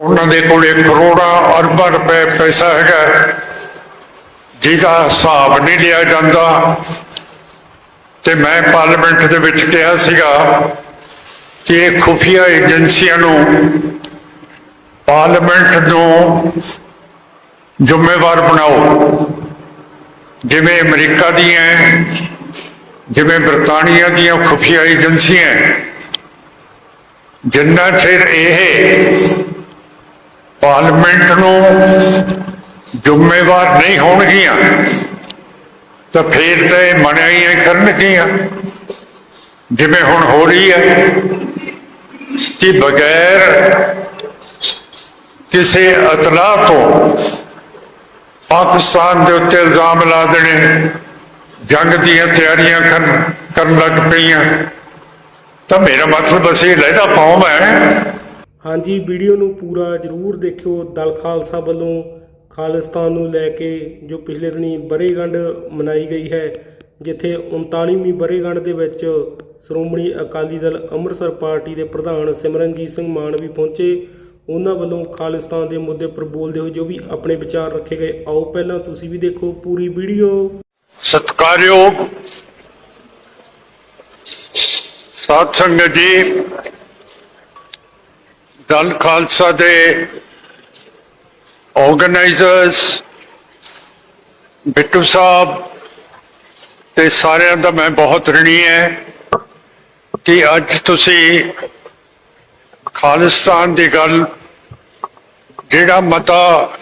ਉਹਨਾਂ ਦੇ ਕੋਲੇ ਕਰੋੜਾਂ ਅਰਬਾਂ ਰੁਪਏ ਪੈਸਾ ਹੈਗਾ ਜਿਹਦਾ ਹਿਸਾਬ ਨਹੀਂ ਲਿਆ ਜਾਂਦਾ। ਤੇ ਮੈਂ ਪਾਰਲੀਮੈਂਟ ਦੇ ਵਿੱਚ ਕਿਹਾ ਸੀਗਾ ਕਿ ਇਹ ਖੁਫੀਆ ਏਜੰਸੀਆਂ ਨੂੰ, ਪਾਰਲੀਮੈਂਟ ਨੂੰ ਜ਼ਿੰਮੇਵਾਰ ਬਣਾਓ। ਜਿਵੇਂ ਅਮਰੀਕਾ ਦੀਆਂ ਜਿਵੇਂ ਬਰਤਾਨੀਆ ਦੀਆਂ ਖੁਫੀਆ ਏਜੰਸੀਆਂ ਜਿੰਨਾ ਚਿਰ ਇਹ ਪਾਰਲੀਮੈਂਟ ਨੂੰ ਜ਼ਿੰਮੇਵਾਰ ਨਹੀਂ ਹੋਣਗੀਆਂ, ਤਾਂ ਫੇਰ ਤਾਂ ਇਹ ਮਨਾਈਆਂ ਕਰਨਗੀਆਂ। ਜਿਵੇਂ ਹੁਣ ਹੋ ਰਹੀ ਹੈ ਕਿ ਬਗੈਰ ਕਿਸੇ ਅਤਲਾ ਤੋਂ ਪਾਕਿਸਤਾਨ ਦੇ ਉੱਤੇ ਇਲਜ਼ਾਮ ਲਾ ਦੇਣੇ, ਜੰਗ ਦੀਆਂ ਤਿਆਰੀਆਂ ਕਰਨ ਕਰਨ ਲੱਗ ਪਈਆਂ, ਤਾਂ ਮੇਰਾ ਮਤਲਬ ਅਸੀਂ ਲਹਿਦਾ ਕੌਮ ਹੈ ਹਾਂਜੀ, ਵੀਡੀਓ ਨੂੰ ਪੂਰਾ ਜਰੂਰ ਦੇਖਿਓ। ਦਲ ਖਾਲਸਾ ਵੱਲੋਂ ਖਾਲਿਸਤਾਨ ਨੂੰ ਲੈ ਕੇ ਜੋ ਪਿਛਲੇ ਦਿਨੀ ਬਰੇਗੰਢ ਮਨਾਈ ਗਈ ਹੈ, ਜਿੱਥੇ 39ਵੀਂ ਬਰੇਗੰਢ ਦੇ ਵਿੱਚ ਸ਼੍ਰੋਮਣੀ ਅਕਾਲੀ ਦਲ ਅੰਮ੍ਰਿਤਸਰ ਪਾਰਟੀ ਦੇ ਪ੍ਰਧਾਨ ਸਿਮਰਨਜੀਤ ਸਿੰਘ ਮਾਨ ਵੀ ਪਹੁੰਚੇ। ਉਹਨਾਂ ਵੱਲੋਂ ਖਾਲਿਸਤਾਨ ਦੇ ਮੁੱਦੇ ਪਰ ਬੋਲਦੇ ਹੋਏ ਜੋ ਵੀ ਆਪਣੇ ਵਿਚਾਰ ਰੱਖੇ ਗਏ, ਆਓ ਪਹਿਲਾਂ ਤੁਸੀਂ ਵੀ ਦੇਖੋ ਪੂਰੀ ਵੀਡੀਓ। ਸਤਿਕਾਰਯੋਗ ਸਾਧ ਸੰਗਤ ਜੀ ਦਲ ਖਾਲਸਾ ਦੇ ਆਰਗੇਨਾਈਜ਼ਰਸ ਬਿੱਟੂ ਸਾਹਿਬ ਤੇ ਸਾਰਿਆਂ ਦਾ ਮੈਂ ਬਹੁਤ ਰਣੀ ਹੈ ਕਿ ਅੱਜ ਤੁਸੀਂ ਖਾਲਿਸਤਾਨ ਦੀ ਗੱਲ, ਜਿਹੜਾ ਮਤਾ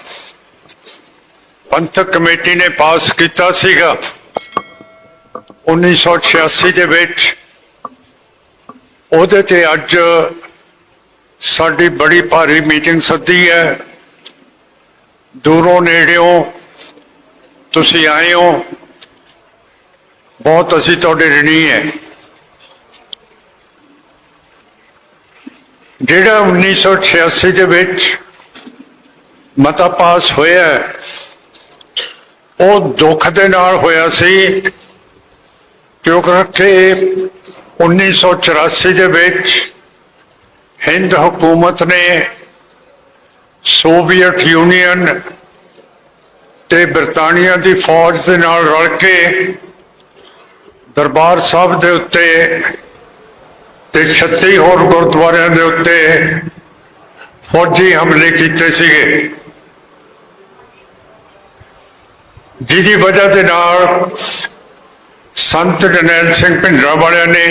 ਪੰਥਕ ਕਮੇਟੀ ਨੇ ਪਾਸ ਕੀਤਾ ਸੀਗਾ 1986 ਦੇ ਵਿੱਚ, ਉਹਦੇ ਤੇ ਅੱਜ ਸਾਡੀ ਬੜੀ ਭਾਰੀ ਮੀਟਿੰਗ ਸੱਦੀ ਹੈ। ਦੂਰੋਂ ਨੇੜਿਓਂ ਤੁਸੀਂ ਆਏ ਹੋ ਬਹੁਤ ਅਸੀਂ ਤੁਹਾਡੇ ਰਣੀ ਹੈ। ਜਿਹੜਾ 1986 ਦੇ ਵਿੱਚ ਮਤਾ ਪਾਸ ਹੋਇਆ, ਉਹ ਦੁੱਖ ਦੇ ਨਾਲ ਹੋਇਆ ਸੀ। ਕਿਉਂਕਿ 1984 ਦੇ ਵਿੱਚ ਹਿੰਦ ਹਕੂਮਤ ਨੇ ਸੋਵੀਅਤ ਯੂਨੀਅਨ ਤੇ ਬ੍ਰਿਟਾਨੀਆ ਦੀ ਫੌਜ ਦੇ ਨਾਲ ਰਲ ਕੇ ਦਰਬਾਰ ਸਾਹਿਬ ਦੇ ਉੱਤੇ ਤੇ 36 ਹੋਰ ਗੁਰਦੁਆਰਿਆਂ ਦੇ ਉੱਤੇ ਫੌਜੀ ਹਮਲੇ ਕੀਤੇ ਸੀਗੇ। ਜਿਹਦੀ ਵਜ੍ਹਾ ਦੇ ਨਾਲ ਸੰਤ ਜਨੈਲ ਸਿੰਘ ਭਿੰਡਰਾ ਵਾਲਿਆਂ ਨੇ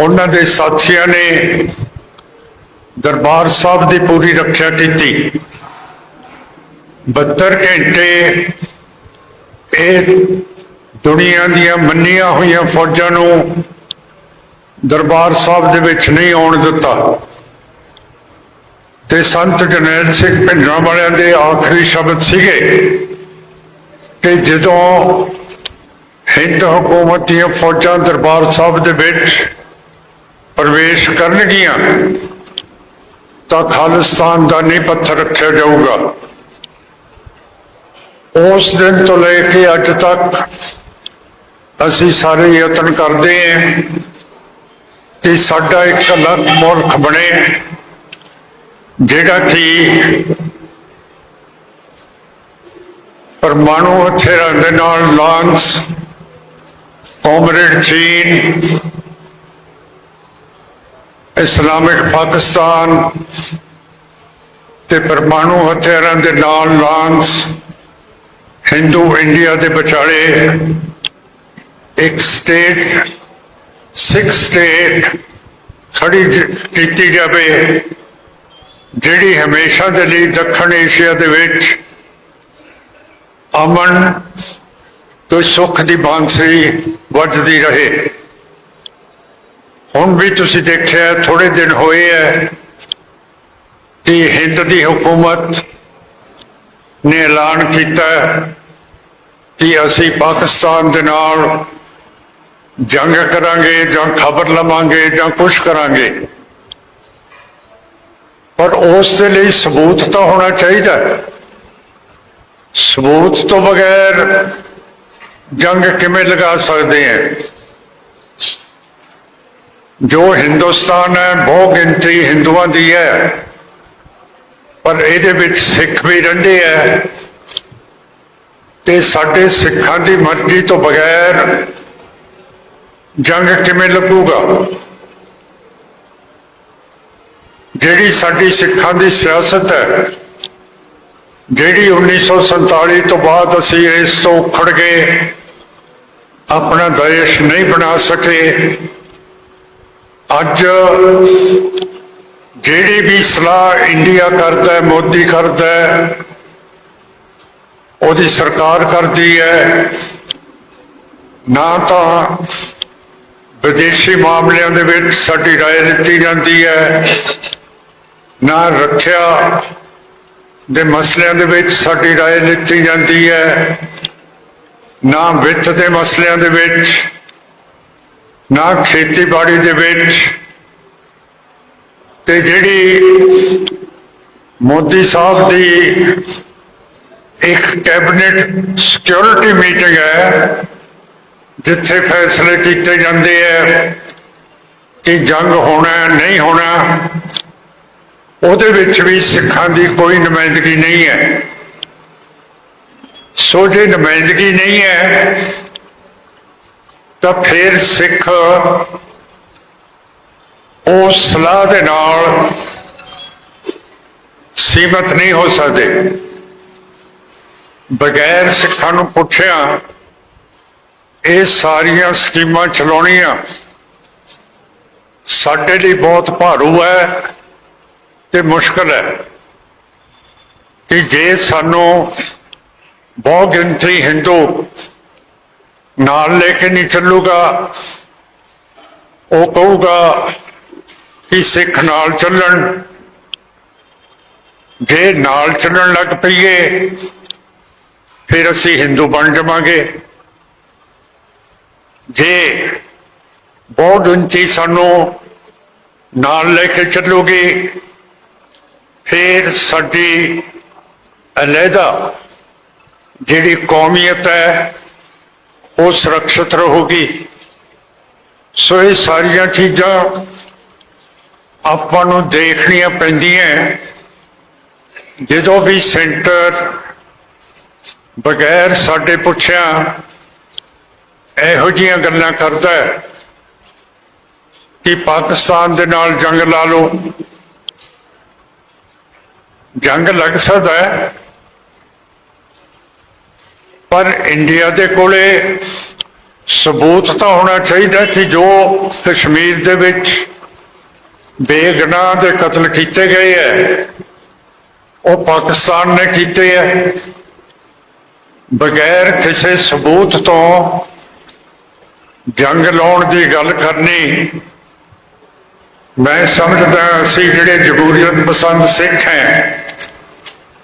ਉਹਨਾਂ ਦੇ ਸਾਥੀਆਂ ਨੇ ਦਰਬਾਰ ਸਾਹਿਬ ਦੀ ਪੂਰੀ ਰੱਖਿਆ ਕੀਤੀ। 72 ਘੰਟੇ ਇਹ ਦੁਨੀਆ ਦੀਆਂ ਮੰਨੀਆਂ ਹੋਈਆਂ ਫੌਜਾਂ ਨੂੰ ਦਰਬਾਰ ਸਾਹਿਬ ਦੇ ਵਿੱਚ ਨਹੀਂ ਆਉਣ ਦਿੱਤਾ। ਤੇ ਸੰਤ ਜਨੈਲ ਸਿੰਘ ਭਿੰਡਰਾਂ ਵਾਲਿਆਂ ਦੇ ਆਖਰੀ ਸ਼ਬਦ ਸੀਗੇ ਕਿ ਜਦੋਂ ਹਿੰਦ ਹਕੂਮਤ ਦੀਆਂ ਫੌਜਾਂ ਦਰਬਾਰ ਸਾਹਿਬ ਦੇ ਵਿੱਚ ਪ੍ਰਵੇਸ਼ ਕਰਨਗੀਆਂ, ਤਾਂ ਖਾਲਿਸਤਾਨ ਦਾ ਨਹੀਂ ਪੱਥਰ ਰੱਖਿਆ ਜਾਊਗਾ। ਉਸ ਦਿਨ ਤੋਂ ਲੈ ਕੇ ਅੱਜ ਤੱਕ ਅਸੀਂ ਸਾਰੇ ਯਤਨ ਕਰਦੇ ਹਾਂ ਕਿ ਸਾਡਾ ਇੱਕ ਅਲੱਗ ਮੁਲਕ ਬਣੇ, ਜਿਹੜਾ ਕਿ ਪਰਮਾਣੂ ਹਥਿਆਰਾਂ ਦੇ ਨਾਲ ਲਾਂਸ, ਕਾਮਰੇਡ ਚੀਨ ਇਸਲਾਮਿਕ ਪਾਕਿਸਤਾਨ ਤੇ ਪਰਮਾਣੂ ਹਥਿਆਰਾਂ ਦੇ ਨਾਲ ਲਾਂਸ ਹਿੰਦੂ ਇੰਡੀਆ ਦੇ ਵਿਚਾਲੇ ਇੱਕ ਸਟੇਟ ਸਿੱਖ ਸਟੇਟ ਖੜੀ ਕੀਤੀ ਜਾਵੇ, ਜਿਹੜੀ ਹਮੇਸ਼ਾ ਦੇ ਲਈ ਦੱਖਣ ਏਸ਼ੀਆ ਦੇ ਵਿੱਚ ਅਮਨ ਤੇ ਸੁੱਖ ਦੀ ਬਾਂਸਰੀ ਵੱਜਦੀ ਰਹੇ। ਹੁਣ ਵੀ ਤੁਸੀਂ ਦੇਖਿਆ ਥੋੜੇ ਦਿਨ ਹੋਏ ਹੈ ਕਿ ਹਿੰਦ ਦੀ ਹਕੂਮਤ ਨੇ ਐਲਾਨ ਕੀਤਾ ਕਿ ਅਸੀਂ ਪਾਕਿਸਤਾਨ ਦੇ ਨਾਲ ਜੰਗ ਕਰਾਂਗੇ, ਜਾਂ ਖਬਰ ਲਵਾਂਗੇ, ਜਾਂ ਕੁਝ ਕਰਾਂਗੇ। ਪਰ ਉਸ ਦੇ ਲਈ ਸਬੂਤ ਤਾਂ ਹੋਣਾ ਚਾਹੀਦਾ ਸਬੂਤ ਤੋਂ ਬਗੈਰ ਜੰਗ ਕਿਵੇਂ ਲਗਾ ਸਕਦੇ ਹਾਂ? ਜੋ ਹਿੰਦੁਸਤਾਨ ਹੈ ਬਹੁ ਗਿਣਤੀ ਹਿੰਦੂਆਂ ਦੀ ਹੈ। ਪਰ ਇਹਦੇ ਵਿੱਚ ਸਿੱਖ ਵੀ ਰਹਿੰਦੇ ਹੈ ਤੇ ਸਾਡੇ ਸਿੱਖਾਂ ਦੀ ਮਰਜ਼ੀ ਤੋਂ ਬਗੈਰ ਜੰਗ ਕਿਵੇਂ ਲੱਗੂਗਾ? ਜਿਹੜੀ ਸਾਡੀ ਸਿੱਖਾਂ ਦੀ ਸਿਆਸਤ ਹੈ, ਜਿਹੜੀ 1947 ਤੋਂ ਬਾਅਦ ਅਸੀਂ ਇਸ ਤੋਂ ਉਖੜ ਗਏ, ਆਪਣਾ ਦੇਸ਼ ਨਹੀਂ ਬਣਾ ਸਕੇ ਅੱਜ ਜਿਹੜੀ ਵੀ ਸਲਾਹ ਇੰਡੀਆ ਕਰਦਾ ਹੈ ਮੋਦੀ ਕਰਦਾ ਹੈ ਉਹਦੀ ਸਰਕਾਰ ਕਰਦੀ ਹੈ ਨਾ ਤਾਂ ਵਿਦੇਸ਼ੀ ਮਾਮਲਿਆਂ ਦੇ ਵਿੱਚ ਸਾਡੀ رائے ਦਿੱਤੀ ਜਾਂਦੀ ਹੈ ਨਾ ਰੱਖਿਆ ਦੇ ਮਸਲਿਆਂ ਦੇ ਵਿੱਚ ਸਾਡੀ رائے ਲਿੱਤੀ ਜਾਂਦੀ ਹੈ ਨਾ ਵਿੱਤ ਦੇ ਮਸਲਿਆਂ ਦੇ ਵਿੱਚ ਨਾ ਖੇਤੀਬਾੜੀ ਦੇ ਵਿੱਚ ਤੇ ਜਿਹੜੀ ਮੋਦੀ ਸਾਹਿਬ ਦੀ ਇੱਕ ਕੈਬਨਿਟ ਸਿਕਿਉਰਿਟੀ ਮੀਟਿੰਗ ਹੈ, ਜਿੱਥੇ ਫੈਸਲੇ ਕੀਤੇ ਜਾਂਦੇ ਹੈ ਕਿ ਜੰਗ ਹੋਣਾ ਨਹੀਂ ਹੋਣਾ, ਉਹਦੇ ਵਿੱਚ ਵੀ ਸਿੱਖਾਂ ਦੀ ਕੋਈ ਨੁਮਾਇੰਦਗੀ ਨਹੀਂ ਹੈ। ਸੋ ਜੇ ਨੁਮਾਇੰਦਗੀ ਨਹੀਂ ਹੈ ਤਾਂ ਫਿਰ ਸਿੱਖ ਉਹ ਸਲਾਹ ਦੇ ਨਾਲ ਸੀਮਤ ਨਹੀਂ ਹੋ ਸਕਦੇ। ਬਗੈਰ ਸਿੱਖਾਂ ਨੂੰ ਪੁੱਛਿਆ, ਇਹ ਸਾਰੀਆਂ ਸਕੀਮਾਂ ਚਲਾਉਣੀਆਂ ਸਾਡੇ ਲਈ ਬਹੁਤ ਭਾਰੂ ਹੈ ਤੇ ਮੁਸ਼ਕਲ ਹੈ ਕਿ ਜੇ ਸਾਨੂੰ ਬਹੁ ਗਿਣਤੀ ਹਿੰਦੂ ਨਾਲ ਲੈ ਕੇ ਨਹੀਂ ਚੱਲੂਗਾ। ਉਹ ਕਹੂਗਾ ਕਿ ਸਿੱਖ ਨਾਲ ਚੱਲਣ। ਜੇ ਨਾਲ ਚੱਲਣ ਲੱਗ ਪਈਏ, ਫਿਰ ਅਸੀਂ ਹਿੰਦੂ ਬਣ ਜਾਵਾਂਗੇ। ਜੇ ਬਹੁਤ ਉੱਚੀ ਸਾਨੂੰ ਨਾਲ ਲੈ ਕੇ ਚੱਲੂਗੀ, ਫਿਰ ਸਾਡੀ ਅਲੱਗਾ ਜਿਹੜੀ ਕੌਮੀਅਤ ਹੈ ਉਹ ਸੁਰੱਖਿਅਤ ਰਹੂਗੀ। ਸੋ ਇਹ ਸਾਰੀਆਂ ਚੀਜ਼ਾਂ ਆਪਾਂ ਨੂੰ ਦੇਖਣੀਆਂ ਪੈਂਦੀਆਂ। ਜਦੋਂ ਵੀ ਸੈਂਟਰ ਬਗੈਰ ਸਾਡੇ ਪੁੱਛਿਆ ਇਹੋ ਜੀਆਂ ਗੱਲਾਂ ਕਰਦਾ ਹੈ ਕਿ ਪਾਕਿਸਤਾਨ ਦੇ ਨਾਲ ਜੰਗ ਲਾ ਲਓ। ਜੰਗ ਲੱਗ ਸਕਦਾ ਹੈ। ਪਰ ਇੰਡੀਆ ਦੇ ਕੋਲੇ ਸਬੂਤ ਤਾਂ ਹੋਣਾ ਚਾਹੀਦਾ ਕਿ ਜੋ ਕਸ਼ਮੀਰ ਦੇ ਵਿੱਚ ਬੇਗਨਾਹ ਦੇ ਕਤਲ ਕੀਤੇ ਗਏ ਹੈ, ਉਹ ਪਾਕਿਸਤਾਨ ਨੇ ਕੀਤੇ ਹੈ। ਬਗੈਰ ਕਿਸੇ ਸਬੂਤ ਤੋਂ ਜੰਗ ਲਾਉਣ ਦੀ ਗੱਲ ਕਰਨੀ, ਮੈਂ ਸਮਝਦਾ ਅਸੀਂ ਜਿਹੜੇ ਜਮਹੂਰੀਅਤ ਪਸੰਦ ਸਿੱਖ ਹੈ,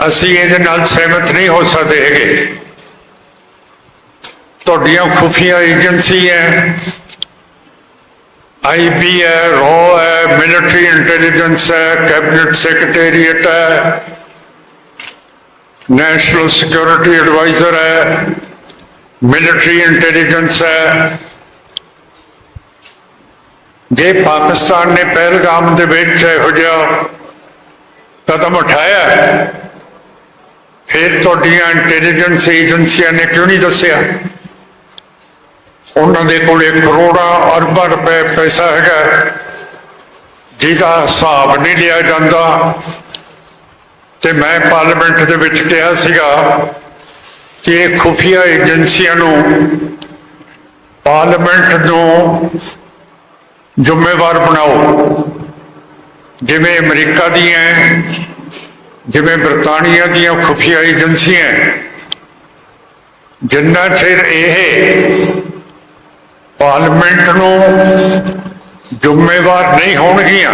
ਅਸੀਂ ਇਹਦੇ ਨਾਲ ਸਹਿਮਤ ਨਹੀਂ ਹੋ ਸਕਦੇ ਹੈਗੇ। ਤੁਹਾਡੀਆਂ ਖੁਫੀਆ ਏਜੰਸੀ ਹੈ ਆਈਬੀ ਹੈ, ਰੋ ਹੈ, ਮਿਲਟਰੀ ਇੰਟੈਲੀਜੈਂਸ ਹੈ, ਕੈਬਨਿਟ ਸੈਕਟਰੀਏਟ ਹੈ, ਨੈਸ਼ਨਲ ਸਿਕਿਉਰਿਟੀ ਐਡਵਾਈਜ਼ਰ ਹੈ, ਮਿਲਟਰੀ ਇੰਟੈਲੀਜੈਂਸ ਹੈ। ਜੇ ਪਾਕਿਸਤਾਨ ਨੇ ਪਹਿਲਗਾਮ ਦੇ ਵਿੱਚ ਇਹੋ ਜਿਹਾ ਕਦਮ ਉਠਾਇਆ ਫਿਰ ਤੁਹਾਡੀਆਂ ਇੰਟੈਲੀਜੈਂਸ ਏਜੰਸੀਆਂ ਨੇ ਕਿਉਂ ਨਹੀਂ ਦੱਸਿਆ? ਉਹਨਾਂ ਦੇ ਕੋਲੇ ਕਰੋੜਾਂ ਅਰਬਾਂ ਰੁਪਏ ਪੈਸਾ ਹੈਗਾ। ਜਿਹਦਾ ਹਿਸਾਬ ਨਹੀਂ ਲਿਆ ਜਾਂਦਾ। ਤੇ ਮੈਂ ਪਾਰਲੀਮੈਂਟ ਦੇ ਵਿੱਚ ਕਿਹਾ ਸੀਗਾ ਕਿ ਇਹ ਖੁਫੀਆ ਏਜੰਸੀਆਂ ਨੂੰ, ਪਾਰਲੀਮੈਂਟ ਨੂੰ ਜ਼ਿੰਮੇਵਾਰ ਬਣਾਓ। ਜਿਵੇਂ ਅਮਰੀਕਾ ਦੀਆਂ ਜਿਵੇਂ ਬਰਤਾਨੀਆ ਦੀਆਂ ਖੁਫੀਆ ਏਜੰਸੀਆਂ ਜਿੰਨਾ ਚਿਰ ਇਹ ਪਾਰਲੀਮੈਂਟ ਨੂੰ ਜ਼ਿੰਮੇਵਾਰ ਨਹੀਂ ਹੋਣਗੀਆਂ,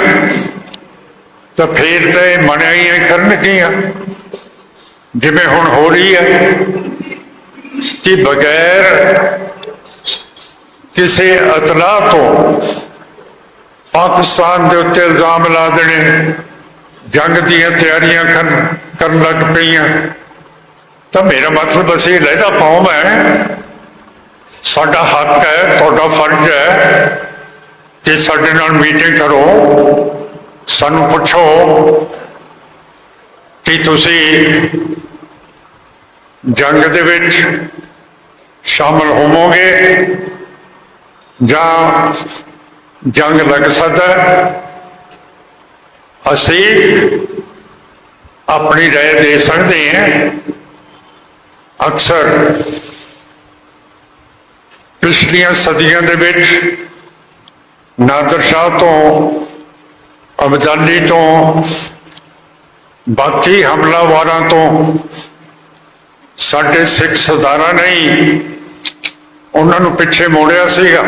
ਤਾਂ ਫੇਰ ਤਾਂ ਇਹ ਮਨਾਈਆਂ ਕਰਨਗੀਆਂ। ਜਿਵੇਂ ਹੁਣ ਹੋ ਰਹੀ ਹੈ ਕਿ ਬਗੈਰ ਕਿਸੇ ਇਤਲਾਹ ਤੋਂ ਪਾਕਿਸਤਾਨ ਦੇ ਉੱਤੇ ਇਲਜ਼ਾਮ ਲਾ ਦੇਣੇ, ਜੰਗ ਦੀਆਂ ਤਿਆਰੀਆਂ ਕਰਨ ਲੱਗ ਪਈਆਂ। ਤਾਂ ਮੇਰਾ ਮਤਲਬ ਅਸੀਂ ਲਹਿਦਾ ਕੌਮ ਹੈ ਸਾਡਾ ਹੱਕ ਹੈ ਤੁਹਾਡਾ ਫਰਜ਼ ਹੈ ਕਿ ਸਾਡੇ ਨਾਲ ਮੀਟਿੰਗ ਕਰੋ ਸਾਨੂੰ ਪੁੱਛੋ ਕਿ ਤੁਸੀਂ ਜੰਗ ਦੇ ਵਿੱਚ ਸ਼ਾਮਲ ਹੋਵੋਗੇ ਜਾਂ ਜੰਗ ਲੱਗ ਸਕਦਾ ਹੈ। ਅਸੀਂ ਆਪਣੀ رائے ਦੇ ਸਕਦੇ ਹਾਂ ਅਕਸਰ ਪਿਛਲੀਆਂ ਸਦੀਆਂ ਦੇ ਵਿੱਚ ਨਾਦਰ ਸ਼ਾਹ ਤੋਂ ਅਬਦਾਲੀ ਤੋਂ, ਬਾਕੀ ਹਮਲਾਵਾਰਾਂ ਤੋਂ ਸਾਡੇ ਸਿੱਖ ਸਰਦਾਰਾਂ ਨੇ ਹੀ ਉਹਨਾਂ ਨੂੰ ਪਿੱਛੇ ਮੋੜਿਆ ਸੀਗਾ।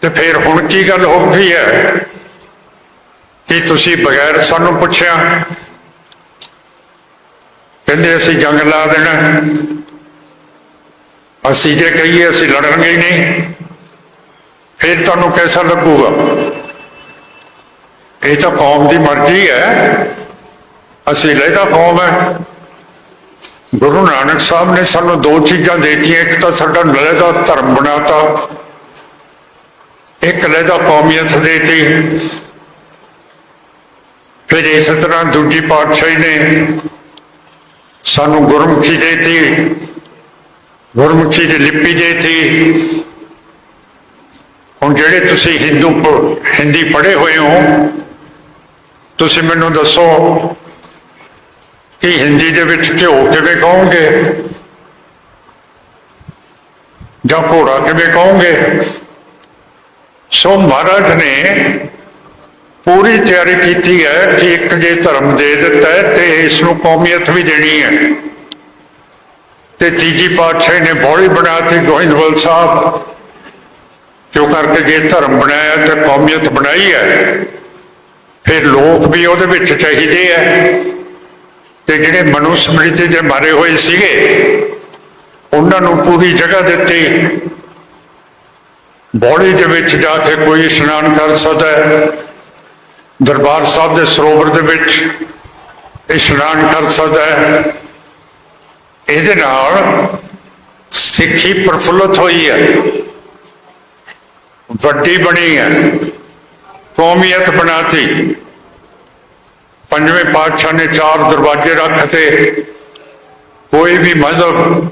ਤੇ ਫਿਰ ਹੁਣ ਕੀ ਗੱਲ ਹੋ ਗਈ ਹੈ? ਕਿ ਤੁਸੀਂ ਬਗੈਰ ਸਾਨੂੰ ਪੁੱਛਿਆ? ਕਹਿੰਦੇ ਅਸੀਂ ਜੰਗ ਲਾ ਦੇਣਾ। ਅਸੀਂ ਜੇ ਕਹੀਏ ਅਸੀਂ ਲੜਾਂਗੇ ਹੀ ਨਹੀਂ, ਫਿਰ ਤੁਹਾਨੂੰ ਕੈਸਾ ਲੱਗੂਗਾ? ਇਹ ਤਾਂ ਕੌਮ ਦੀ ਮਰਜ਼ੀ ਹੈ। ਅਸੀਂ ਲੈਦਾ ਕੌਮ ਹੈ। ਗੁਰੂ ਨਾਨਕ ਸਾਹਿਬ ਨੇ ਸਾਨੂੰ ਦੋ ਚੀਜ਼ਾਂ ਦੇਤੀਆਂ, ਇੱਕ ਤਾਂ ਸਾਡਾ ਲਹਿਦਾ ਧਰਮ ਬਣਾਤਾ, ਇੱਕ ਲਹਿਦਾ ਕੌਮੀਅਤ ਦੇਤੀ। ਫਿਰ ਇਸ ਤਰ੍ਹਾਂ ਦੂਜੀ ਪਾਤਸ਼ਾਹੀ ਨੇ ਸਾਨੂੰ ਗੁਰਮੁਖੀ ਦੇਤੀ। ਗੁਰਮੁਖੀ ਦੀ ਲਿਪੀ ਦੇਤੀ ਹੁਣ ਜਿਹੜੇ ਤੁਸੀਂ ਹਿੰਦੂ ਪ- ਹਿੰਦੀ ਪੜ੍ਹੇ ਹੋਏ ਹੋ, ਤੁਸੀਂ ਮੈਨੂੰ ਦੱਸੋ ਕਿ ਹਿੰਦੀ ਦੇ ਵਿੱਚ ਘਿਓ ਕਿਵੇਂ ਕਹੋਗੇ? ਜਾਂ ਘੋੜਾ ਕਿਵੇਂ ਕਹੋਗੇ? ਸੋ ਮਹਾਰਾਜ ਨੇ ਪੂਰੀ ਤਿਆਰੀ ਕੀਤੀ ਹੈ ਕਿ ਇੱਕ ਜੇ ਧਰਮ ਦੇ ਦਿੱਤਾ ਹੈ ਤੇ ਇਸ ਨੂੰ ਕੌਮੀਅਤ ਵੀ ਦੇਣੀ ਹੈ। ਤੀਜੀ ਪਾਤਸ਼ਾਹੀ ਨੇ ਬੋਲੀ ਬਣਾਤੀ ਗੋਇੰਦਵਾਲ ਸਾਹਿਬ। ਕਿਉਂ ਕਰਕੇ ਜੇ ਧਰਮ ਬਣਾਇਆ ਤੇ ਕੌਮੀਅਤ ਬਣਾਈ ਹੈ? ਫਿਰ ਲੋਕ ਵੀ ਉਹਦੇ ਵਿੱਚ ਚਾਹੀਦੇ ਹੈ ਤੇ ਜਿਹੜੇ ਮਨੁ ਸਮ੍ਰਿਤੀ ਦੇ ਮਾਰੇ ਹੋਏ ਸੀਗੇ, ਉਹਨਾਂ ਨੂੰ ਪੂਰੀ ਜਗ੍ਹਾ ਦਿੱਤੀ। ਬੋਲੀ ਦੇ ਵਿੱਚ ਜਾ ਕੇ ਕੋਈ ਇਸ਼ਨਾਨ ਕਰ ਸਕਦਾ ਹੈ। ਦਰਬਾਰ ਸਾਹਿਬ ਦੇ ਸਰੋਵਰ ਦੇ ਵਿੱਚ ਇਸ਼ਨਾਨ ਕਰ ਸਕਦਾ ਹੈ। ਇਹਦੇ ਨਾਲ ਸਿੱਖੀ ਪ੍ਰਫੁੱਲਤ ਹੋਈ ਹੈ। ਵੱਡੀ ਬਣੀ ਹੈ। ਕੌਮੀਅਤ ਬਣਾਤੀ। ਪੰਜਵੇਂ ਪਾਤਸ਼ਾਹ ਨੇ ਚਾਰ ਦਰਵਾਜ਼ੇ ਰੱਖਤੇ। ਕੋਈ ਵੀ ਮਜ਼ਹਬ,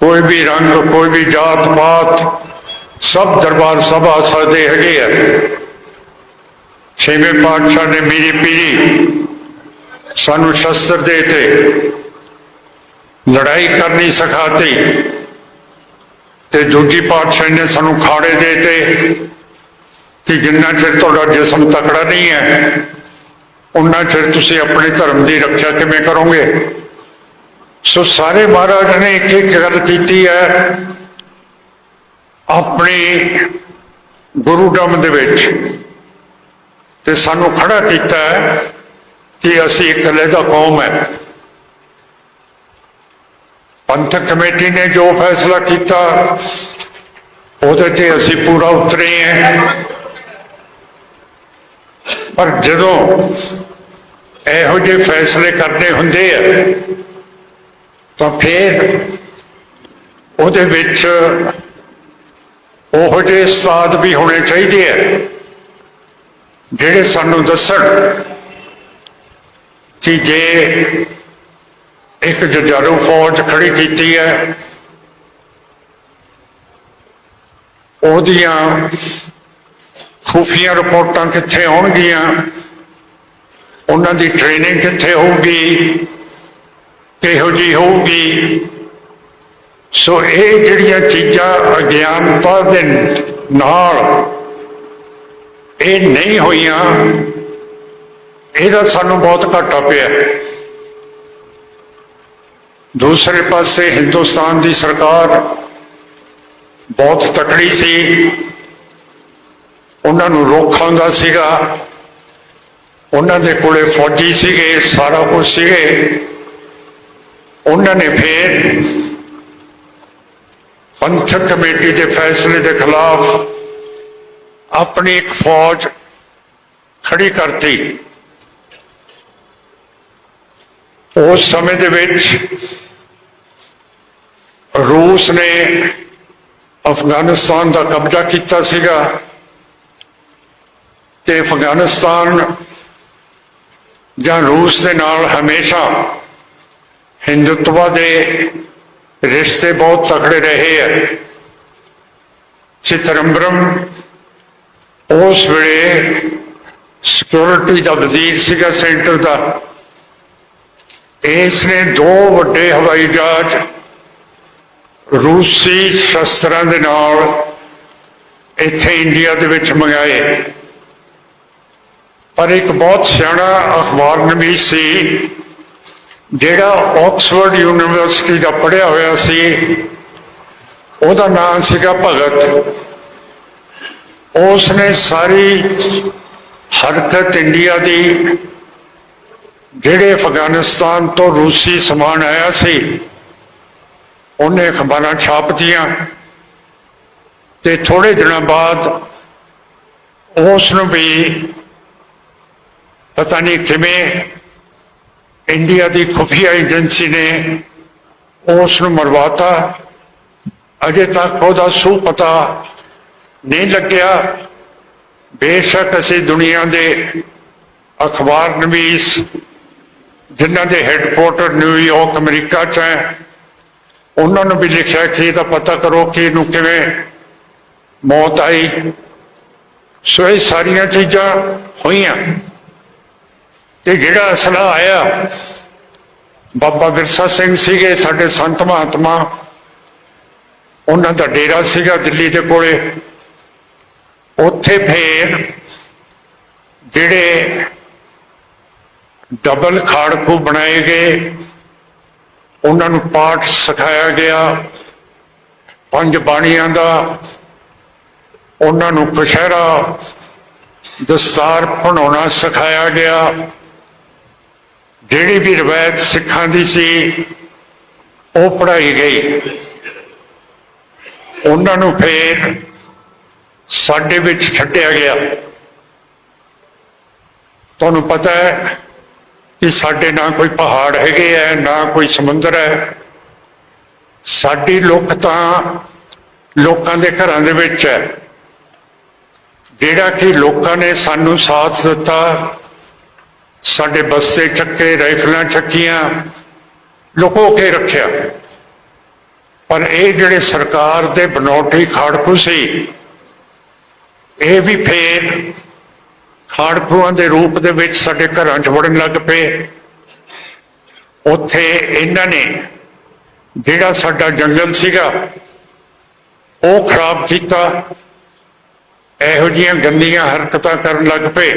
ਕੋਈ ਵੀ ਰੰਗ, ਕੋਈ ਵੀ ਜਾਤ ਪਾਤ, ਸਭ ਦਰਬਾਰ ਸਭਾ ਆ ਸਕਦੇ ਹੈਗੇ ਆ। ਛੇਵੇਂ ਪਾਤਸ਼ਾਹ ਨੇ ਮੇਰੀ ਪੀਰੀ ਸਾਨੂੰ ਸ਼ਸਤਰ ਦੇਤੇ। ਲੜਾਈ ਕਰਨੀ ਸਿਖਾਤੀ। ਤੇ ਦੂਜੀ ਪਾਤਸ਼ਾਹ ਨੇ ਸਾਨੂੰ ਖਾੜੇ ਦੇਤੇ ਕਿ ਜਿੰਨਾ ਚਿਰ ਤੁਹਾਡਾ ਜਿਸਮ ਤਕੜਾ ਨਹੀਂ ਹੈ ਉਨਾ ਚਿਰ ਤੁਸੀਂ ਆਪਣੇ ਧਰਮ ਦੀ ਰੱਖਿਆ ਕਿਵੇਂ ਕਰੋਗੇ? ਸੋ ਸਾਰੇ ਮਹਾਰਾਜ ਨੇ ਇੱਕ ਇੱਕ ਗੱਲ ਕੀਤੀ ਹੈ, ਆਪਣੀ ਗੁਰੂਡਮ ਦੇ ਵਿੱਚ। ਤੇ ਸਾਨੂੰ ਖੜਾ ਕੀਤਾ ਹੈ ਕਿ ਅਸੀਂ ਇੱਕ ਲਹਿਦਾ ਕੌਮ ਹੈ। ਪੰਥਕ ਕਮੇਟੀ ਨੇ ਜੋ ਫੈਸਲਾ ਕੀਤਾ, ਉਹਦੇ ਤੇ ਅਸੀਂ ਪੂਰਾ ਉਤਰੇ ਹਾਂ ਪਰ ਜਦੋਂ ਇਹੋ ਜਿਹੇ ਫੈਸਲੇ ਕਰਨੇ ਹੁੰਦੇ ਆ, ਤਾਂ ਫਿਰ ਉਹਦੇ ਵਿੱਚ ਉਹੋ ਜਿਹੇ ਉਸਤਾਦ ਵੀ ਹੋਣੇ ਚਾਹੀਦੇ ਆ, ਜਿਹੜੇ ਸਾਨੂੰ ਦੱਸਣ ਕਿ ਜੇ ਇੱਕ ਜਜਾਰੂ ਫੌਜ ਖੜੀ ਕੀਤੀ ਹੈ। ਉਹਦੀਆਂ ਖੂਫੀਆ ਰਿਪੋਰਟਾਂ ਕਿੱਥੇ ਆਉਣਗੀਆਂ? ਉਹਨਾਂ ਦੀ ਟ੍ਰੇਨਿੰਗ ਕਿੱਥੇ ਹੋਊਗੀ? ਕਿਹੋ ਜੀ ਹੋਊਗੀ? ਸੋ ਇਹ ਜਿਹੜੀਆਂ ਚੀਜ਼ਾਂ ਅਗਿਆਨਤਾ ਦੇ ਨਾਲ ਇਹ ਨਹੀਂ ਹੋਈਆਂ, ਇਹਦਾ ਸਾਨੂੰ ਬਹੁਤ ਘਾਟਾ ਪਿਆ। ਦੂਸਰੇ ਪਾਸੇ ਹਿੰਦੁਸਤਾਨ ਦੀ ਸਰਕਾਰ ਬਹੁਤ ਤਕੜੀ ਸੀ। ਉਹਨਾਂ ਨੂੰ ਰੋਕਣ ਦਾ ਸੀਗਾ। ਉਹਨਾਂ ਦੇ ਕੋਲੇ ਫੌਜੀ ਸੀਗੇ, ਸਾਰਾ ਕੁਝ ਸੀਗੇ। ਉਹਨਾਂ ਨੇ ਫਿਰ ਪੰਥਕ ਕਮੇਟੀ ਦੇ ਫੈਸਲੇ ਦੇ ਖਿਲਾਫ ਆਪਣੀ ਇੱਕ ਫੌਜ ਖੜੀ ਕਰਤੀ। ਉਸ ਸਮੇਂ ਦੇ ਵਿੱਚ ਰੂਸ ਨੇ ਅਫਗਾਨਿਸਤਾਨ ਦਾ ਕਬਜ਼ਾ ਕੀਤਾ ਸੀਗਾ ਤੇ ਅਫਗਾਨਿਸਤਾਨ ਜਾਂ ਰੂਸ ਦੇ ਨਾਲ ਹਮੇਸ਼ਾ ਹਿੰਦੁੱਤਵਾ ਦੇ ਰਿਸ਼ਤੇ ਬਹੁਤ ਤਕੜੇ ਰਹੇ ਹੈ ਚਿਤਰੰਬਰਮ ਉਸ ਵੇਲੇ ਸਿਕਿਉਰਿਟੀ ਦਾ ਵਜ਼ੀਰ ਸੀਗਾ, ਸੈਂਟਰ ਦਾ। ਇਸ ਨੇ ਦੋ ਵੱਡੇ ਹਵਾਈ ਜਹਾਜ਼ ਰੂਸੀ ਸ਼ਸਤਰਾਂ ਦੇ ਨਾਲ ਇੱਥੇ ਇੰਡੀਆ ਦੇ ਵਿੱਚ ਮੰਗਾਏ। ਪਰ ਇੱਕ ਬਹੁਤ ਸਿਆਣਾ ਅਖਬਾਰ ਨਵੀਸ ਸੀ, ਜਿਹੜਾ ਆਕਸਫੋਰਡ ਯੂਨੀਵਰਸਿਟੀ ਦਾ ਪੜ੍ਹਿਆ ਹੋਇਆ ਸੀ। ਉਹਦਾ ਨਾਮ ਸੀਗਾ ਭਗਤ। ਉਸ ਨੇ ਸਾਰੀ ਹਰਕਤ ਇੰਡੀਆ ਦੀ, ਜਿਹੜੇ ਅਫਗਾਨਿਸਤਾਨ ਤੋਂ ਰੂਸੀ ਸਮਾਨ ਆਇਆ ਸੀ ਉਹਨੇ ਅਖਬਾਰਾਂ ਛਾਪਤੀਆਂ ਤੇ ਥੋੜੇ ਦਿਨਾਂ ਬਾਅਦ ਉਸ ਨੂੰ ਵੀ ਪਤਾ ਨਹੀਂ ਕਿਵੇਂ ਇੰਡੀਆ ਦੀ ਖੁਫੀਆ ਏਜੰਸੀ ਨੇ ਉਸ ਨੂੰ ਮਰਵਾਤਾ। ਅਜੇ ਤੱਕ ਉਹਦਾ ਸੂ ਪਤਾ ਨਹੀਂ ਲੱਗਿਆ। ਬੇਸ਼ੱਕ ਅਸੀਂ ਦੁਨੀਆ ਦੇ ਅਖਬਾਰ ਨਵੀਸ, ਜਿਨ੍ਹਾਂ ਦੇ ਹੈੱਡਕੁਆਟਰ ਨਿਊਯਾਰਕ ਅਮਰੀਕਾ 'ਚ ਹੈ ਉਹਨਾਂ ਨੂੰ ਵੀ ਲਿਖਿਆ ਕਿ ਇਹਦਾ ਪਤਾ ਕਰੋ ਕਿ ਇਹਨੂੰ ਕਿਵੇਂ? ਮੌਤ ਆਈ। ਸੋ ਇਹ ਸਾਰੀਆਂ ਚੀਜ਼ਾਂ ਹੋਈਆਂ। ਤੇ ਜਿਹੜਾ ਅਸਲਾ ਆਇਆ, ਬਾਬਾ ਵਿਰਸਾ ਸਿੰਘ ਸੀਗੇ, ਸਾਡੇ ਸੰਤ ਮਹਾਤਮਾ। ਉਹਨਾਂ ਦਾ ਡੇਰਾ ਸੀਗਾ ਦਿੱਲੀ ਦੇ ਕੋਲੇ। ਉੱਥੇ ਫੇਰ ਜਿਹੜੇ ਡਬਲ ਖਾੜਕੂ ਬਣਾਏ ਗਏ। ਉਹਨਾਂ ਨੂੰ ਪਾਠ ਸਿਖਾਇਆ ਗਿਆ। ਪੰਜ ਬਾਣੀਆਂ ਦਾ ਉਹਨਾਂ ਨੂੰ ਕੁਸ਼ਹਿਰਾ ਦਸਤਾਰ ਪਣਾਉਣਾ ਸਿਖਾਇਆ ਗਿਆ। ਜਿਹੜੀ ਵੀ ਰਵਾਇਤ ਸਿੱਖਾਂ ਦੀ ਸੀ, ਉਹ ਪੜਾਈ ਗਈ। ਉਹਨਾਂ ਨੂੰ ਫੇਰ ਸਾਡੇ ਵਿੱਚ ਛੱਡਿਆ ਗਿਆ। ਤੁਹਾਨੂੰ ਪਤਾ ਹੈ ਕਿ ਸਾਡੇ ਨਾ ਕੋਈ ਪਹਾੜ ਹੈਗੇ ਹੈ ਨਾ ਕੋਈ ਸਮੁੰਦਰ ਹੈ ਸਾਡੀ ਲੁੱਕ ਤਾਂ ਲੋਕਾਂ ਦੇ ਘਰਾਂ ਦੇ ਵਿੱਚ ਹੈ ਜਿਹੜਾ ਕਿ ਲੋਕਾਂ ਨੇ ਸਾਨੂੰ ਸਾਥ ਦਿੱਤਾ, ਸਾਡੇ ਬਸਤੇ ਚੱਕੇ, ਰਾਈਫਲਾਂ ਚੱਕੀਆਂ, ਲੁਕੋ ਕੇ ਰੱਖਿਆ। ਪਰ ਇਹ ਜਿਹੜੇ ਸਰਕਾਰ ਦੇ ਬਨੌਟੀ ਖਾੜਕੂ ਸੀ, ਇਹ ਵੀ ਫੇਰ ਖਾੜਕੂਆਂ ਦੇ ਰੂਪ ਦੇ ਵਿੱਚ ਸਾਡੇ ਘਰਾਂ 'ਚ ਵੜਨ ਲੱਗ ਪਏ। ਉੱਥੇ ਇਹਨਾਂ ਨੇ ਜਿਹੜਾ ਸਾਡਾ ਜੰਗਲ ਸੀਗਾ, ਉਹ ਖਰਾਬ ਕੀਤਾ। ਇਹੋ ਜਿਹੀਆਂ ਗੰਦੀਆਂ ਹਰਕਤਾਂ ਕਰਨ ਲੱਗ ਪਏ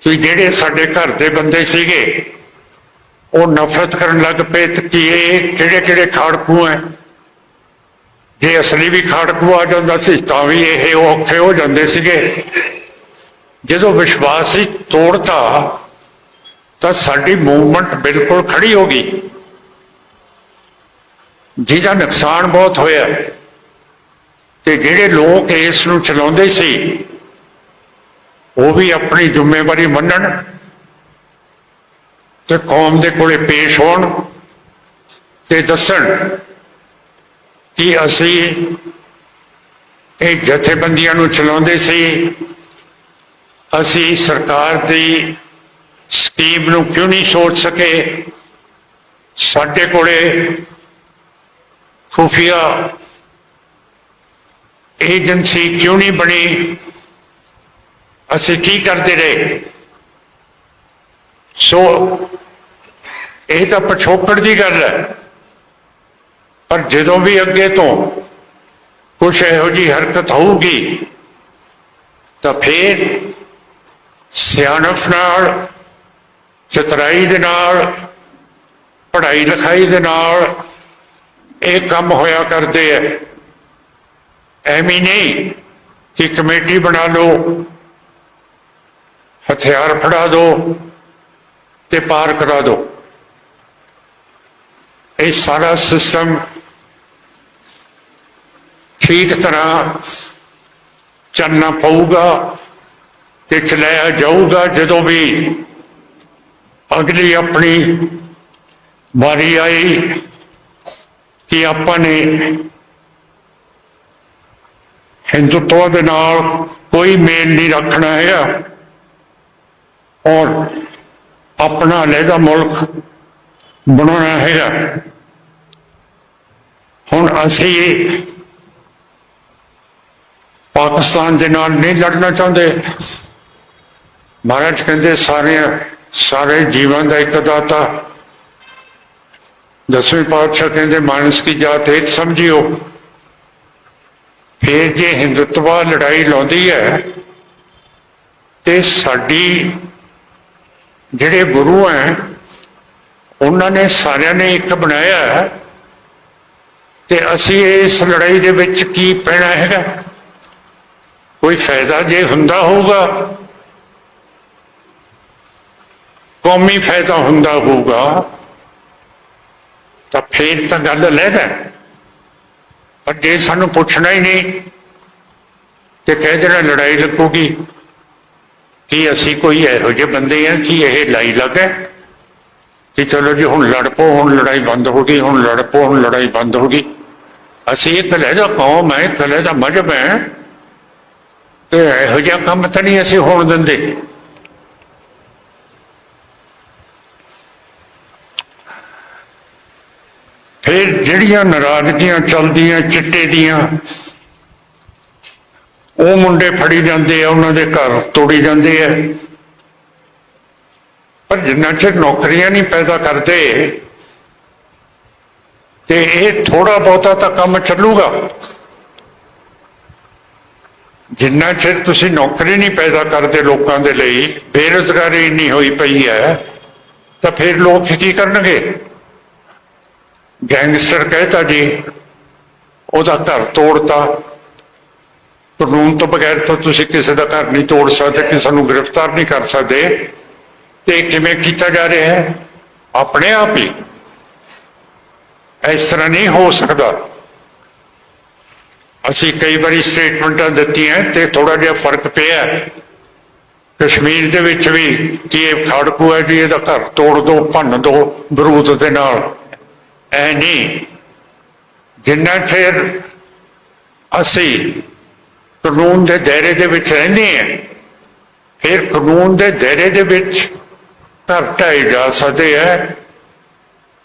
ਕਿ ਜਿਹੜੇ ਸਾਡੇ ਘਰ ਦੇ ਬੰਦੇ ਸੀਗੇ, ਉਹ ਨਫ਼ਰਤ ਕਰਨ ਲੱਗ ਪਏ ਕਿ ਇਹ ਕਿਹੜੇ ਕਿਹੜੇ ਖਾੜਕੂ ਐ ਜੇ ਅਸਲੀ ਵੀ ਖਾੜਕੂ ਆ ਜਾਂਦਾ ਸੀ, ਤਾਂ ਵੀ ਇਹ ਔਖੇ ਹੋ ਜਾਂਦੇ ਸੀਗੇ। ਜਦੋਂ ਵਿਸ਼ਵਾਸ ਹੀ ਤੋੜਤਾ, ਤਾਂ ਸਾਡੀ ਮੂਵਮੈਂਟ ਬਿਲਕੁਲ ਖੜੀ ਹੋ ਗਈ। ਜਿਹਦਾ ਨੁਕਸਾਨ ਬਹੁਤ ਹੋਇਆ। ਤੇ ਜਿਹੜੇ ਲੋਕ ਇਸ ਨੂੰ ਚਲਾਉਂਦੇ ਸੀ, ਉਹ ਵੀ ਆਪਣੀ ਜ਼ਿੰਮੇਵਾਰੀ ਮੰਨਣ ਤੇ ਕੌਮ ਦੇ ਕੋਲੇ ਪੇਸ਼ ਹੋਣ ਤੇ ਦੱਸਣ ਕਿ ਅਸੀਂ ਇਹ ਜਥੇਬੰਦੀਆਂ ਨੂੰ ਚਲਾਉਂਦੇ ਸੀ ਅਸੀਂ ਸਰਕਾਰ ਦੀ ਸਕੀਮ ਨੂੰ ਕਿਉਂ ਨਹੀਂ ਸੋਚ ਸਕੇ? ਸਾਡੇ ਕੋਲੇ ਖੁਫੀਆ ਏਜੰਸੀ ਕਿਉਂ ਨਹੀਂ ਬਣੀ? ਅਸੀਂ ਕੀ ਕਰਦੇ ਰਹੇ? ਸੋ, ਇਹ ਤਾਂ ਪਿਛੋਕੜ ਦੀ ਗੱਲ ਹੈ। ਪਰ ਜਦੋਂ ਵੀ ਅੱਗੇ ਤੋਂ ਕੁਛ ਇਹੋ ਜੀ ਹਰਕਤ ਹੋਊਗੀ, ਤਾਂ ਫੇਰ ਸਿਆਣਪ ਨਾਲ, ਚਤਰਾਈ ਦੇ ਨਾਲ, ਪੜ੍ਹਾਈ ਲਿਖਾਈ ਦੇ ਨਾਲ ਇਹ ਕੰਮ ਹੋਇਆ ਕਰਦੇ ਐ ਐਵੇਂ ਨਹੀਂ ਕਿ ਕਮੇਟੀ ਬਣਾ ਲਓ, ਹਥਿਆਰ ਫੜਾ ਦਿਓ ਤੇ ਪਾਰ ਕਰਾ ਦਿਓ ਇਹ ਸਾਰਾ ਸਿਸਟਮ ਠੀਕ ਤਰ੍ਹਾਂ ਚੱਲਣਾ ਪਊਗਾ। ਤੇ ਚਲਾਇਆ ਜਾਊਗਾ ਜਦੋਂ ਵੀ ਅਗਲੀ ਆਪਣੀ ਵਾਰੀ ਆਈ ਕਿ ਆਪਾਂ ਨੇ ਹਿੰਦੂਤਵ ਦੇ ਨਾਲ ਕੋਈ ਮੇਲ ਨਹੀਂ ਰੱਖਣਾ ਹੈਗਾ। ਔਰ ਆਪਣਾ ਲਹਿਦਾ ਮੁਲਕ ਬਣਾਉਣਾ ਹੈਗਾ। ਹੁਣ ਅਸੀਂ ਪਾਕਿਸਤਾਨ ਦੇ ਨਾਲ ਨਹੀਂ ਲੜਨਾ ਚਾਹੁੰਦੇ। ਮਹਾਰਾਜ ਕਹਿੰਦੇ ਸਾਰੇ ਸਾਰੇ ਜੀਵਨ ਦਾ ਇੱਕ ਦਾਤਾ। ਦਸਵੇਂ ਪਾਤਸ਼ਾਹ ਕਹਿੰਦੇ, ਮਾਨਸ ਕੀ ਜਾਤ ਇੱਕ ਸਮਝਿਓ। ਫਿਰ ਜੇ ਹਿੰਦੁਤਵਾ ਲੜਾਈ ਲਾਉਂਦੀ ਹੈ, ਤੇ ਸਾਡੀ ਜਿਹੜੇ ਗੁਰੂ ਹੈ, ਉਹਨਾਂ ਨੇ ਸਾਰਿਆਂ ਨੇ ਇੱਕ ਬਣਾਇਆ ਹੈ। ਤੇ ਅਸੀਂ ਇਸ ਲੜਾਈ ਦੇ ਵਿੱਚ ਕੀ ਪੈਣਾ ਹੈਗਾ? ਕੋਈ ਫਾਇਦਾ ਜੇ ਹੁੰਦਾ ਹੋਊਗਾ ਕੌਮੀ ਫਾਇਦਾ ਹੁੰਦਾ ਹੋਊਗਾ, ਤਾਂ ਫੇਰ ਤਾਂ ਗੱਲ ਲੈਦਾ ਪਰ ਜੇ ਸਾਨੂੰ ਪੁੱਛਣਾ ਹੀ ਨਹੀਂ ਤੇ ਕਹਿ ਦੇਣਾ ਲੜਾਈ ਲੱਗੂਗੀ, ਕਿ ਅਸੀਂ ਕੋਈ ਇਹੋ ਜਿਹੇ ਬੰਦੇ ਆ ਕਿ ਇਹ ਲਾਈ ਲੱਗੇ ਕਿ ਚਲੋ ਜੀ, ਹੁਣ ਲੜ ਪੋ ਹੁਣ ਲੜਾਈ ਬੰਦ ਹੋ ਗਈ, ਹੁਣ ਲੜ ਪੋ ਹੁਣ ਲੜਾਈ ਬੰਦ ਹੋ ਗਈ। ਅਸੀਂ ਇੱਕ ਲਹਿਦਾ ਕੌਮ ਹੈ, ਇੱਕ ਲਹਿਦਾ ਮਜਬ ਹੈ, ਤੇ ਇਹੋ ਜਿਹਾ ਕੰਮ ਤਾਂ ਨਹੀਂ ਅਸੀਂ ਹੋਣ ਦਿੰਦੇ। ਫਿਰ ਜਿਹੜੀਆਂ ਨਾਰਾਜ਼ਗੀਆਂ ਚੱਲਦੀਆਂ, ਚਿੱਟੇ ਦੀਆਂ, ਉਹ ਮੁੰਡੇ ਫੜੀ ਜਾਂਦੇ ਆ, ਉਹਨਾਂ ਦੇ ਘਰ ਤੋੜੀ ਜਾਂਦੇ ਆ। ਪਰ ਜਿੰਨਾ ਚਿਰ ਨੌਕਰੀਆਂ ਨਹੀਂ ਪੈਦਾ ਕਰਦੇ, ਤੇ ਇਹ ਥੋੜਾ ਬਹੁਤਾ ਤਾਂ ਕੰਮ ਚੱਲੂਗਾ। ਜਿੰਨਾ ਚਿਰ ਤੁਸੀਂ ਨੌਕਰੀ ਨਹੀਂ ਪੈਦਾ ਕਰਦੇ ਲੋਕਾਂ ਦੇ ਲਈ, ਬੇਰੁਜ਼ਗਾਰੀ ਇੰਨੀ ਹੋਈ ਪਈ ਹੈ, ਤਾਂ ਫਿਰ ਲੋਕ ਕੀ ਕਰਨਗੇ? ਗੈਂਗਸਟਰ ਕਹਿਤਾ ਜੀ, ਉਹਦਾ ਘਰ ਤੋੜਤਾ। ਕਾਨੂੰਨ ਤੋਂ ਬਗੈਰ ਤਾਂ ਤੁਸੀਂ ਕਿਸੇ ਦਾ ਘਰ ਨਹੀਂ ਤੋੜ ਸਕਦੇ ਕਿਸੇ ਨੂੰ ਗ੍ਰਿਫਤਾਰ ਨਹੀਂ ਕਰ ਸਕਦੇ। ਤੇ ਕਿਵੇਂ ਕੀਤਾ ਜਾ ਰਿਹਾ ਹੈ? ਆਪਣੇ ਆਪ ਹੀ। ਇਸ ਤਰ੍ਹਾਂ ਨਹੀਂ ਹੋ ਸਕਦਾ। ਅਸੀਂ ਕਈ ਵਾਰੀ ਸਟੇਟਮੈਂਟਾਂ ਦਿੱਤੀਆਂ ਤੇ ਥੋੜਾ ਜਿਹਾ ਫ਼ਰਕ ਪਿਆ। ਕਸ਼ਮੀਰ ਦੇ ਵਿੱਚ ਵੀ ਕਿ ਇਹ ਖਾੜਕੂ ਹੈ ਜੀ, ਇਹਦਾ ਘਰ ਤੋੜ ਦੋ, ਭੰਨ ਦੋ, ਬਰੂਦ ਦੇ ਨਾਲ। ਐ ਨਹੀਂ। ਜਿੰਨਾ ਚਿਰ ਅਸੀਂ ਕਾਨੂੰਨ ਦੇ ਦਾਇਰੇ ਦੇ ਵਿੱਚ ਰਹਿੰਦੇ ਹਾਂ, ਫਿਰ ਕਾਨੂੰਨ ਦੇ ਦਾਇਰੇ ਦੇ ਵਿੱਚ ਘਰ ਜਾ ਸਕਦੇ ਹੈ।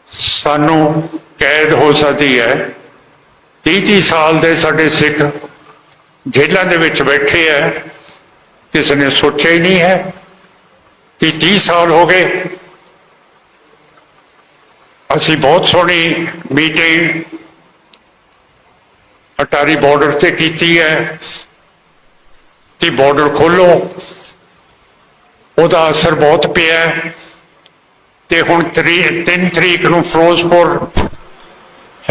ਸਾਨੂੰ ਕੈਦ ਹੋ ਸਕਦੀ ਹੈ। 30 ਸਾਲ ਦੇ ਸਾਡੇ ਸਿੱਖ ਜੇਲ੍ਹਾਂ ਦੇ ਵਿੱਚ ਬੈਠੇ ਹੈ। ਕਿਸੇ ਨੇ ਸੋਚਿਆ ਹੀ ਨਹੀਂ ਹੈ ਕਿ 30 ਸਾਲ ਹੋ ਗਏ ਅਸੀਂ ਬਹੁਤ ਸੋਹਣੀ ਮੀਟਿੰਗ ਅਟਾਰੀ ਬਾਰਡਰ ਤੇ ਕੀਤੀ ਹੈ। ਕਿ ਬਾਰਡਰ ਖੋਲੋ ਉਹਦਾ ਅਸਰ ਬਹੁਤ ਪਿਆ ਹੈ। ਤੇ ਹੁਣ 3 ਤਰੀਕ ਨੂੰ ਫਿਰੋਜ਼ਪੁਰ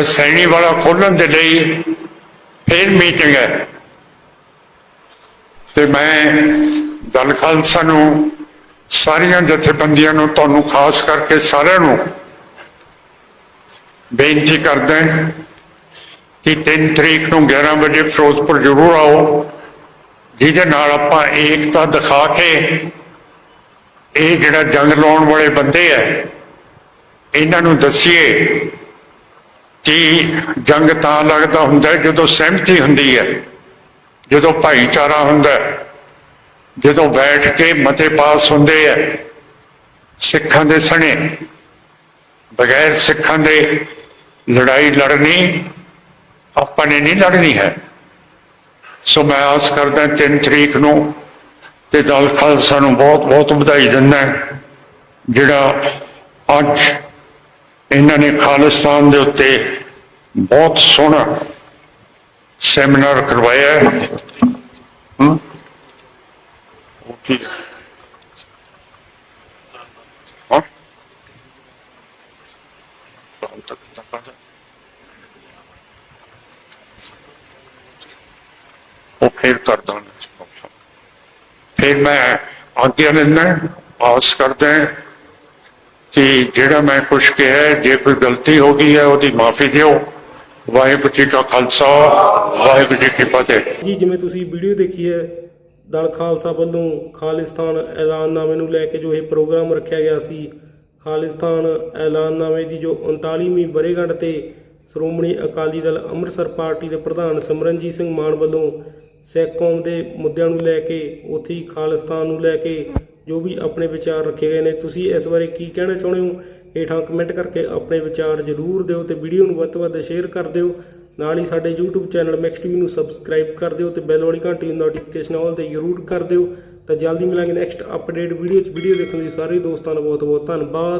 ਹਸੈਣੀ ਵਾਲਾ ਖੋਲਣ ਦੇ ਲਈ ਫਿਰ ਮੀਟਿੰਗ ਹੈ। ਤੇ ਮੈਂ ਦਲ ਖਾਲਸਾ ਨੂੰ, ਸਾਰੀਆਂ ਜਥੇਬੰਦੀਆਂ ਨੂੰ, ਤੁਹਾਨੂੰ ਖਾਸ ਕਰਕੇ ਸਾਰਿਆਂ ਨੂੰ ਬੇਨਤੀ ਕਰਦਾ ਕਿ 3 ਤਰੀਕ ਨੂੰ 11 ਵਜੇ ਫਿਰੋਜ਼ਪੁਰ ਜ਼ਰੂਰ ਆਓ, ਜਿਹਦੇ ਨਾਲ ਆਪਾਂ ਏਕਤਾ ਦਿਖਾ ਕੇ ਇਹ ਜਿਹੜਾ ਜੰਗ ਲਾਉਣ ਵਾਲੇ ਬੰਦੇ ਐ ਇਹਨਾਂ ਨੂੰ ਦੱਸੀਏ ਕਿ ਜੰਗ ਤਾਂ ਲੱਗਦਾ ਹੁੰਦਾ ਜਦੋਂ ਸਹਿਮਤੀ ਹੁੰਦੀ ਹੈ ਜਦੋਂ ਭਾਈਚਾਰਾ ਹੁੰਦਾ, ਜਦੋਂ ਬੈਠ ਕੇ ਮਤੇ ਪਾਸ ਹੁੰਦੇ ਐ ਸਿੱਖਾਂ ਦੇ ਸਣੇ, ਬਗੈਰ ਸਿੱਖਾਂ ਦੇ ਲੜਾਈ ਲੜਨੀ ਆਪਾਂ ਨੇ ਨਹੀਂ ਲੜਨੀ ਹੈ ਸੋ ਮੈਂ ਆਸ ਕਰਦਾ 3 ਤਰੀਕ ਨੂੰ ਤੇ ਦਲ ਖਾਲਸਾ ਨੂੰ ਬਹੁਤ ਬਹੁਤ ਵਧਾਈ ਦਿੰਦਾ ਜਿਹੜਾ ਅੱਜ ਇਹਨਾਂ ਨੇ ਖਾਲਿਸਤਾਨ ਦੇ ਉੱਤੇ ਬਹੁਤ ਸੋਹਣਾ ਸੈਮੀਨਾਰ ਕਰਵਾਇਆ ਹੈ ਹਮ? ਉਹ ਉਹ ਫੇਰ ਕਰ ਦਾਂ ਫਿਰ। ਮੈਂ ਆਗਿਆ ਲੈਂਦਾ ਆਸ ਕਰਦਾ ਕਿ ਜਿਹੜਾ ਮੈਂ ਕੁਝ ਕਿਹਾ ਜੇ ਕੋਈ ਗਲਤੀ ਹੋ ਗਈ ਹੈ, ਉਹਦੀ ਮਾਫੀ ਦਿਓ। ਵਾਹਿਗੁਰੂ ਜੀ ਕਾ ਖਾਲਸਾ, ਵਾਹਿਗੁਰੂ ਜੀ ਕੀ ਫਤਿਹ। ਜੀ, ਜਿਵੇਂ ਤੁਸੀਂ ਵੀਡੀਓ ਦੇਖੀ ਹੈ, ਦਲ ਖਾਲਸਾ ਵੱਲੋਂ ਖਾਲਿਸਤਾਨ ਐਲਾਨਨਾਮੇ ਨੂੰ ਲੈ ਕੇ ਜੋ ਇਹ ਪ੍ਰੋਗਰਾਮ ਰੱਖਿਆ ਗਿਆ ਸੀ, ਖਾਲਿਸਤਾਨ ਐਲਾਨਨਾਮੇ ਦੀ ਜੋ 39ਵੀਂ ਵਰ੍ਹੇਗੰਢ ਤੇ ਸ਼੍ਰੋਮਣੀ ਅਕਾਲੀ ਦਲ ਅੰਮ੍ਰਿਤਸਰ ਪਾਰਟੀ ਦੇ ਪ੍ਰਧਾਨ ਸਿਮਰਨਜੀਤ ਸਿੰਘ ਮਾਨ ਵੱਲੋਂ ਸਿੱਖ ਕੌਮ ਦੇ ਮੁੱਦਿਆਂ ਨੂੰ ਲੈ ਕੇ, ਉੱਥੇ ਹੀ ਖਾਲਿਸਤਾਨ ਨੂੰ ਲੈ ਕੇ ਜੋ ਵੀ ਆਪਣੇ ਵਿਚਾਰ ਰੱਖੇ ਗਏ ਨੇ, ਤੁਸੀਂ ਇਸ ਬਾਰੇ ਕੀ ਕਹਿਣਾ ਚਾਹੁੰਦੇ ਹੋ? ਹੇਠਾਂ ਕਮੈਂਟ ਕਰਕੇ ਆਪਣੇ ਵਿਚਾਰ ਜ਼ਰੂਰ ਦਿਓ ਤੇ ਵੀਡੀਓ ਨੂੰ ਵੱਧ ਤੋਂ ਵੱਧ ਸ਼ੇਅਰ ਕਰ ਦਿਓ। ਨਾਲ ਹੀ ਸਾਡੇ YouTube ਚੈਨਲ ਮੈਕਸ ਟੀਵੀ ਨੂੰ ਸਬਸਕ੍ਰਾਈਬ ਕਰ ਦਿਓ ਤੇ ਬੈਲ ਵਾਲੀ ਘੰਟੀ ਨੂੰ ਨੋਟੀਫਿਕੇਸ਼ਨ ਆਲ ਤੇ ਜ਼ਰੂਰ ਕਰ ਦਿਓ। ਤਾਂ ਜਲਦੀ ਮਿਲਾਂਗੇ ਨੈਕਸਟ ਅਪਡੇਟ ਵੀਡੀਓ 'ਚ। ਵੀਡੀਓ ਦੇਖਣ ਲਈ ਸਾਰੇ ਦੋਸਤਾਂ ਦਾ ਬਹੁਤ ਬਹੁਤ ਧੰਨਵਾਦ।